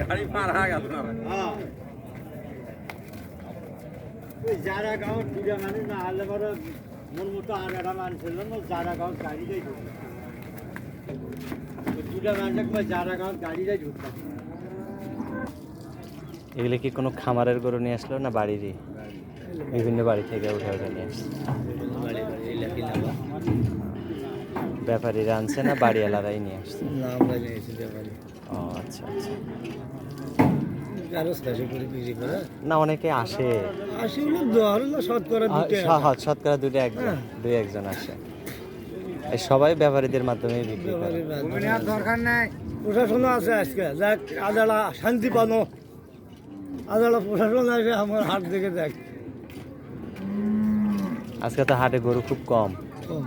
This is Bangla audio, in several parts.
গাড়ি মারা গেল যারা গাঁও দুটা মানুষ না হারলে বড় মতো আর একটা মানুষ ছিল না যারা গাঁও গাড়িটাই ঢুকতাম দুটা মানুষ যারা গাঁও গাড়িটাই ঢুকতাম এগুলো কি কোনো খামারের গরু নিয়ে আসলো না বাড়িরই? বিভিন্ন বাড়ি থেকে উঠে উঠে নিয়ে ব্যাপারীরা আনছে না বাড়িওয়ালারাই নিয়ে আসছে? না আমরা নিয়েছি ব্যাপারে। ও আচ্ছা আচ্ছা। না অনেকে আসে। শতকরা দুটো একজন দুই একজন আসে। এই সবাই ব্যাপারীদের মাধ্যমে বিক্রি করে। দরকার নাই। প্রশাসনও আছে আজকে। যাক আদালা শান্তি পানো। আদালা প্রশাসন আছে আমার হাত দেখে দেখ। আজকে তো হাটে গরু খুব কম। কম।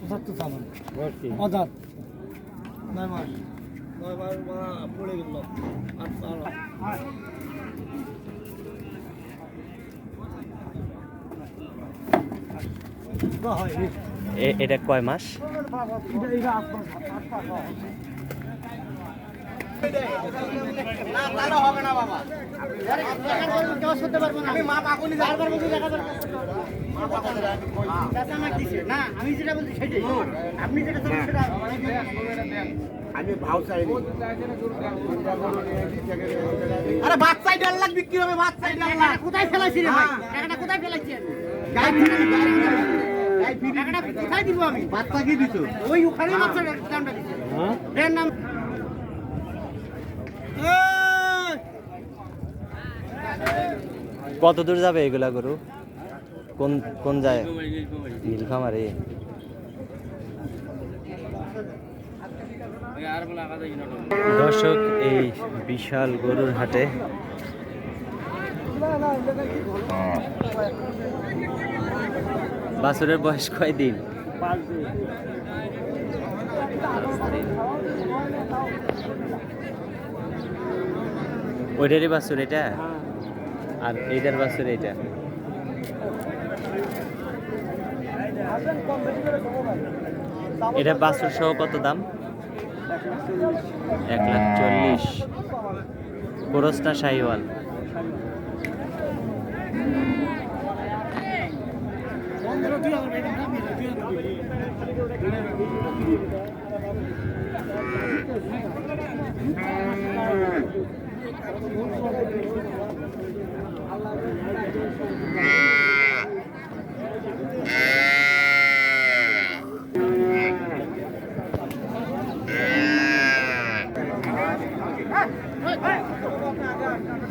পঁচাত্তর সামান পঁচাত্তর নয় মাস নয় মাস? পড়ে গেল আট হয় এ- এটা কয় মাস। এটা এটা আট মাস আট মাস হয়। আমি যেটা বলছি সেটাই আপনি যেটা সেটা আমি ভাও চাই আরে বাচ্চাই দেড় লাখ বিক্রি হবে বাচ্চাই দেড় লাখ। কোথায় ফেলাইছি রে ভাই? টাকাটা কোথায় ফেলাইছি আমি? টাকাটা কোথায় দিব আমি? বাচ্চা কি দিত ওই ওখানে বাচ্চা দামটা দিছে। এর নাম কত দূর যাবে এগুলা গরু? কোন কোন যায়? নীলফামারি। দর্শক, এই বিশাল গরুর হাটে বাছুরের বয়স কয়দিন? ওইটারই বাছুর এটা? আর এইটার বাছুর এইটা। এটা বাছুর সহ কত দাম? এক লাখ চল্লিশ। পুরস্তা শাহিওয়াল।